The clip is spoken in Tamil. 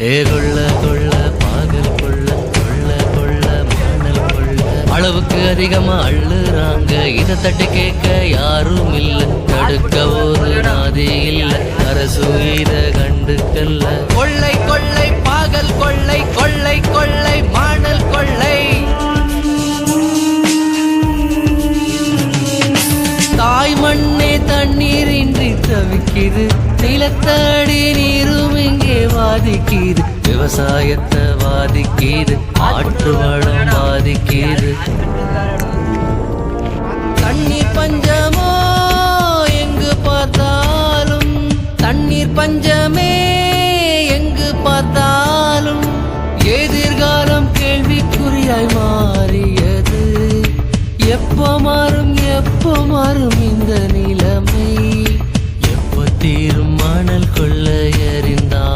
ஏ கொள்ள கொள்ள பாகல் கொள்ள கொள்ள கொள்ள மணல் கொள்ள. அளவுக்கு அதிகமா அள்ளுறாங்க. இதை தட்டு கேட்க யாரும் இல்ல. தடுக்க ஒரு நாதி இல்ல. அரசு இத கண்டுக்கல்ல. கொள்ளை கொள்ளை பாகல் கொள்ளை கொள்ளை கொள்ளை மாணல் கொள்ளை. தாய் மண்ணே தண்ணீரின்றி தவிக்குது. நிலத்தடி நீருமே இங்கே விவசாயத்தை வாதிக்குது ஆற்று வளம் பாதிக்குது. தண்ணீர் பஞ்சமோ எங்கு பார்த்தாலும் தண்ணீர் பஞ்சமே எங்கு பார்த்தாலும் எதிர்காலம் கேள்விக்குறியாய் மாறியது. எப்போ மாறும் எப்போ மாறும் இந்த நிலைமை? எப்போ தீரும் மணல் கொள்ள எறிந்தான்